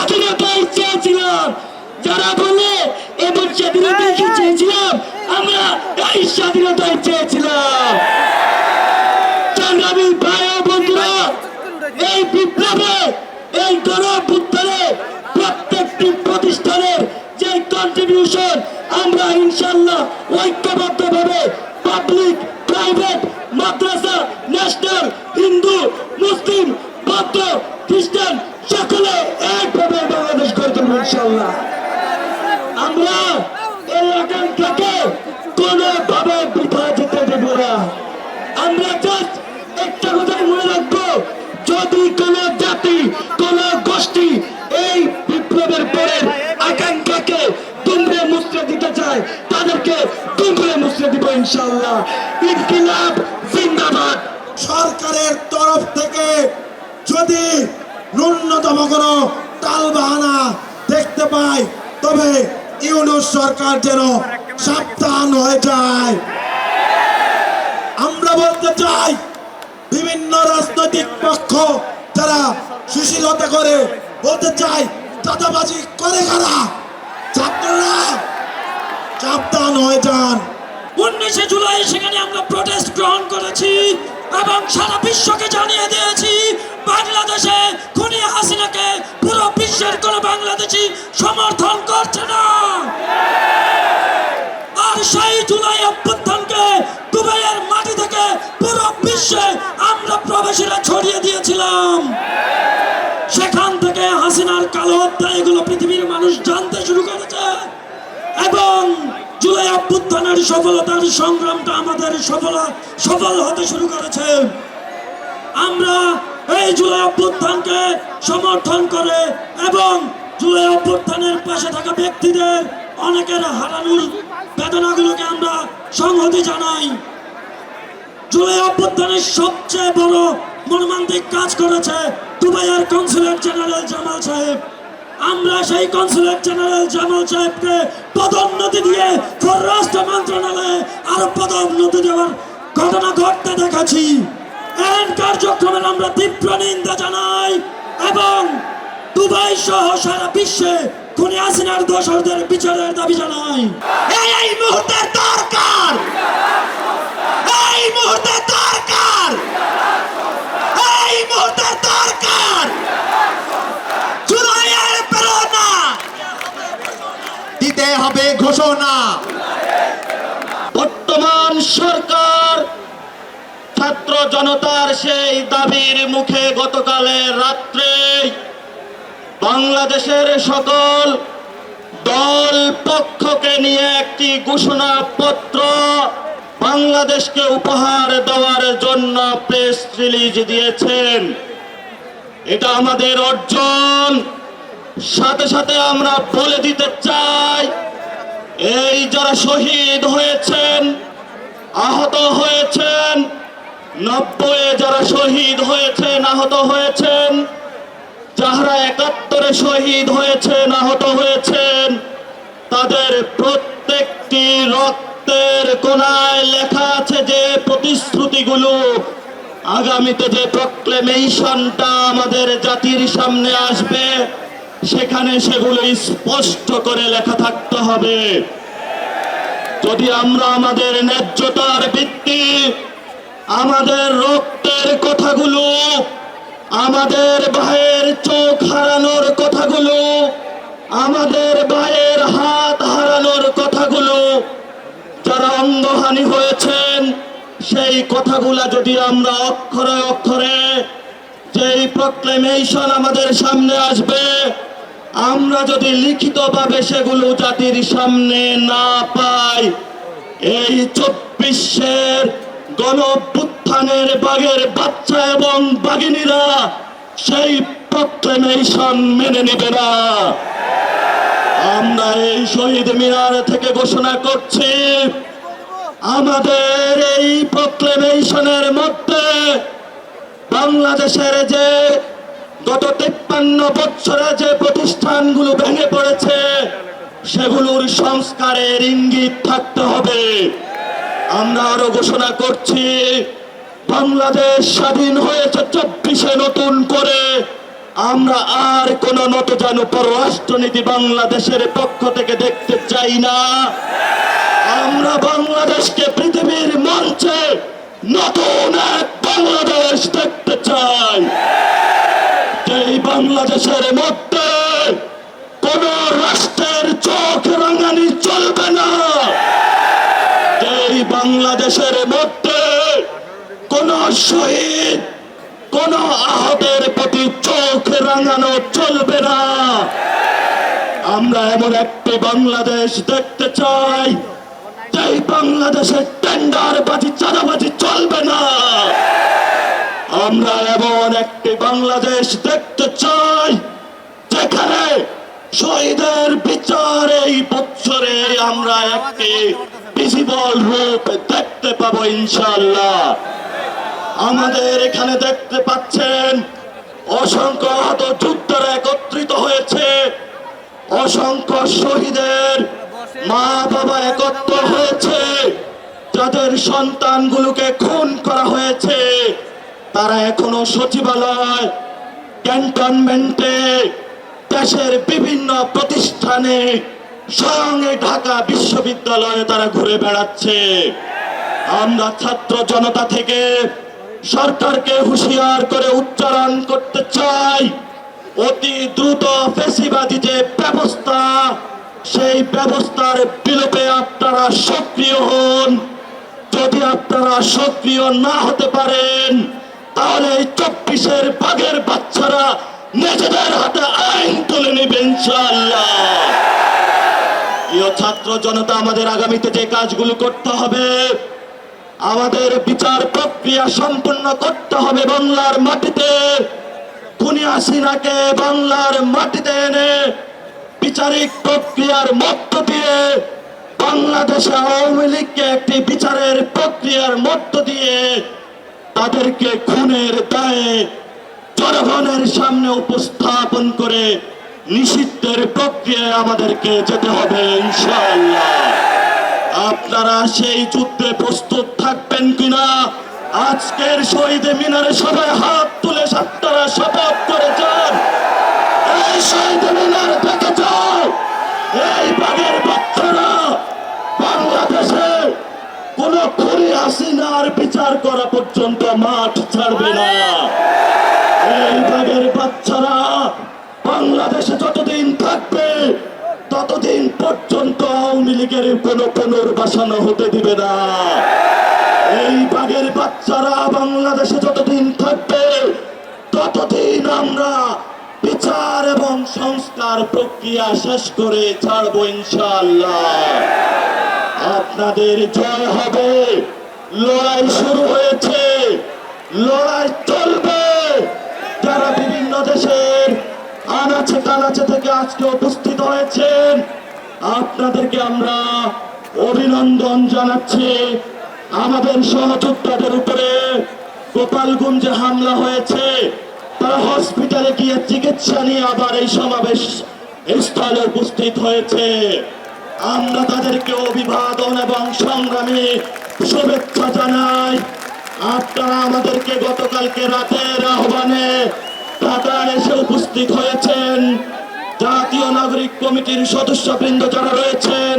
স্বাধীনতাই চেয়েছিলাম। যারা বলে এমন স্বাধীনতাই কি চেয়েছিলাম আমরা এই স্বাধীনতাই চেয়েছিলাম। সংগ্রামী ভাই বন্ধুরা এই বিপ্লবে এই প্রত্যেকটি প্রতিষ্ঠানের যে কন্ট্রিবিউশন আমরা ইনশাল্লাহ ঐক্যবদ্ধভাবে পাবলিক প্রাইভেট মাদ্রাসা ন্যূনতম কোনো টালবাহানা দেখতে পাই। তবে ইউনুস সরকার যেন সাবধান হয়ে যায়। আমরা বলতে চাই, বিভিন্ন রাজনৈতিক পক্ষ যারা সুশীলতা করে, বলতে চাই, চাঁদাবাজি করে কারা? ছাত্ররা সাবধান হয়ে যান। উনিশে জুলাই সেখানে আমরা প্রটেস্ট গ্রহণ করেছি এবং সারা বিশ্বকে জানিয়ে দিয়েছি বাংলাদেশে খুনি হাসিনাকে পুরো বিশ্বের কোন বাংলাদেশি সমর্থন করছে না। আর সেই জুলাই অভ্যুত্থানকে দুবাইয়ের মাটি থেকে পুরো বিশ্বে আমরা প্রবাসীরা ছড়িয়ে দিয়েছিলাম। সেখান থেকে হাসিনার কালো অধ্যায় এগুলো পৃথিবীর মানুষ জানতে শুরু করেছে। এবং জুলাই অভ্যুত্থানের সফলতার সংগ্রামটা আমাদের সফল সফল হতে শুরু করেছে। আমরা এই জুলাই অভ্যুত্থানকে সমর্থন করে এবং জুলাই অভ্যুত্থানের পাশে থাকা ব্যক্তিদের অনেকের হারানোর বেদনাগুলোকে আমরা সংহতি জানাই। জুলাই অভ্যুত্থানের সবচেয়ে বড় মর্মান্তিক কাজ করেছে দুবাইয়ের কনসুলেট জেনারেল জামাল সাহেব। আমরা সেই কনসুলেট জেনারেল জামাল সাহেবকে পদোন্নতি দিয়ে পররাষ্ট্র মন্ত্রণালয়ে আরও পদোন্নতি দেওয়ার ঘটনা ঘটতে দেখাচ্ছি এন কার্যক্রমের আমরা তীব্র নিন্দা জানাই এবং দুবাই সহ সারা বিশ্বে খুনি হাসিনার দোষরদের বিচারের দাবি জানাই। এই এই মুহূর্তে দরকার! এই মুহূর্তে দরকার! এই মুহূর্তে দরকার! জুলাইয়ের প্রেরণা! দিতে হবে ঘোষণা! ছাত্র জনতার সেই দাবির মুখে গতকালের রাত্রে বাংলাদেশের সকল দল পক্ষকে নিয়ে একটি ঘোষণাপত্র বাংলাদেশকে উপহার দেওয়ার জন্য প্রেস রিলিজ দিয়েছেন। এটা আমাদের অর্জন। সাথে সাথে আমরা বলে দিতে চাই, এই যারা শহীদ হয়েছেন, আহত হয়েছেন নব্বই যারা শহীদ হয়েছেন, আহত হয়েছেন, যাহারা একাত্তরে শহীদ হয়েছেন, আহত হয়েছেন, তাদের প্রত্যেকটি রক্তের কোনায় লেখা আছে যে প্রতিশ্রুতিগুলো। আগামীতে যে প্রক্লেমেশনটা আমাদের জাতির সামনে আসবে, সেখানে সেগুলো স্পষ্ট করে লেখা থাকতে হবে। যদি আমরা আমাদের ন্যায্যতার ভিত্তি আমাদের রক্তের কথাগুলো, আমাদের ভাইয়ের চোখ হারানোর কথাগুলো, আমাদের ভাইয়ের হাত হারানোর কথাগুলো, যারা অন্ধহানি হয়েছেন, সেই কথাগুলা যদি আমরা অক্ষরে অক্ষরে, যেই প্রক্লেমেশন আমাদের সামনে আসবে, আমরা যদি লিখিতভাবে সেগুলো জাতির সামনে না পাই, এই চব্বিশের গণ অভ্যুত্থানের বাঘের বাচ্চা এবং বাঘিনীরা সেই প্রক্লেমেশন মেনে নেবে না। আমরা এই শহীদ মিনার থেকে ঘোষণা করছি, আমাদের এই প্রক্লেমেশনের মধ্যে বাংলাদেশের যে গত তিপ্পান্ন বছরে যে প্রতিষ্ঠানগুলো ভেঙে পড়েছে, সেগুলোর সংস্কারের ইঙ্গিত থাকতে হবে। আমরা আরও ঘোষণা করছি, বাংলাদেশ স্বাধীন হয়েছে চব্বিশে নতুন করে। আমরা আর কোন নতজান পররাষ্ট্রনীতি বাংলাদেশের পক্ষ থেকে দেখতে চাই না। আমরা বাংলাদেশকে পৃথিবীর মঞ্চে নতুন এক বাংলাদেশ দেখতে চাই। এই বাংলাদেশের মধ্যে বাংলাদেশের মধ্যে কোন শহীদ, কোন আহতের প্রতি চোখ রাঙানো চলবে না। আমরা এমন একটি বাংলাদেশ দেখতে চাই, যেই বাংলাদেশের টেন্ডার বাজি চাঁদাবাজি চলবে না। আমরা এমন একটি বাংলাদেশ দেখতে চাই, যেখানে শহীদের বিচার এই বছরে আমরা একটি ভিজিবল রূপ দেখতে পাবো ইনশাল্লাহ আমাদের এখানে দেখতে পাচ্ছেন, অসংখ্য আহত যুদ্ধরা একত্রিত হয়েছে। অসংখ্য শহীদের মা বাবা একত্র হয়েছে। যাদের সন্তানগুলোকে খুন করা হয়েছে, তারা এখনও সচিবালয়, ক্যান্টনমেন্টে, দেশের বিভিন্ন প্রতিষ্ঠানে এই ঢাকা বিশ্ববিদ্যালয়ে তারা ঘুরে বেড়াচ্ছে। আমরা ছাত্র জনতা থেকে সরকারকে হুঁশিয়ার করে উচ্চারণ করতে চাই। অতি দ্রুত ফেসিবাদী যে ব্যবস্থা, সেই ব্যবস্থার বিলোপে আপনারা সক্রিয় হন। যদি আপনারা সক্রিয় না হতে পারেন, তাহলে এই চব্বিশের বাঘের বাচ্চারা নিজেদের হাতে আইন তুলে নেবে ইনশাআল্লাহ। প্রিয় ছাত্র জনতা, আমাদের আগামীতে যে কাজগুলো করতে হবে, আমাদের বিচার প্রক্রিয়া সম্পূর্ণ করতে হবে বাংলার মাটিতে। খুনি হাসিনাকে বাংলার মাটিতে এনে বিচারিক প্রক্রিয়ার মধ্য দিয়ে বাংলাদেশে আওয়ামী লীগকে একটি বিচারের প্রক্রিয়ার মধ্য দিয়ে তাদেরকে খুনের দায়ে জনগণের সামনে উপস্থাপন করে নিষিদ্ধের প্রক্রিয়ায় আমাদেরকে যেতে হবে ইনশাআল্লাহ। আপনারা সেই যুদ্ধে প্রস্তুত থাকবেন কিনা? আজকের শহীদ মিনারে সবাই হাত তুলে আপনারা শপথ করে যান। এই শহীদ মিনার থেকে যাও। এই বাগের বাচ্চারা বাংলাদেশে কোন খুনি হাসিনার বিচার করা পর্যন্ত মাঠ ছাড়বে না। এই বাগের বাচ্চারা বাংলাদেশে যতদিন থাকবে, ততদিন পর্যন্ত আওয়ামী লীগের কোনো পুনর্বাসন হতে দিবে না। এই বাগের বাচ্চারা বাংলাদেশে যতদিন থাকবে, ততদিন আমরা বিচার এবং সংস্কার প্রক্রিয়া শেষ করে ছাড়বো ইনশাআল্লাহ। আপনাদের জয় হবে। লড়াই শুরু হয়েছে। লড়াই চলবে। যারা বিভিন্ন দেশের আনাচে কানাচে থেকে আজকে উপস্থিত হয়েছেন। আপনাদেরকে আমরা অভিনন্দন জানাচ্ছি। আমাদের সহযোদ্ধাদের উপরে গোপালগঞ্জে হামলা হয়েছে, তারা হসপিটালে গিয়ে চিকিৎসা নিয়ে আবার এই সমাবেশ স্থলে উপস্থিত হয়েছে। আমরা তাদেরকে অভিবাদন এবং সংগ্রামী শুভেচ্ছা জানাই। আপনারা আমাদেরকে গতকালকে রাতের আহ্বানে ঢাকায় এসে উপস্থিত হয়েছেন জাতীয় নাগরিক কমিটির সদস্যবৃন্দ যারা রয়েছেন,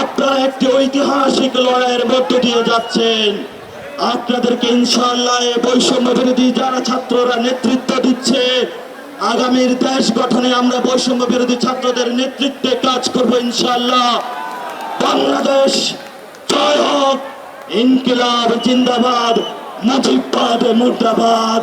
আপনারা একটি ঐতিহাসিক লড়াইয়ের মধ্য দিয়ে যাচ্ছেন। আপনাদেরকে ইনশাআল্লাহ এই বৈষম্য বিরোধী যারা ছাত্ররা নেতৃত্ব দিচ্ছে, আগামীর দেশ গঠনে আমরা বৈষম্য বিরোধী ছাত্রদের নেতৃত্বে কাজ করব ইনশাআল্লাহ। বাংলাদেশ, জয় হোক। ইনকিলাব, জিন্দাবাদ মুজিবাদ মুর্দাবাদ।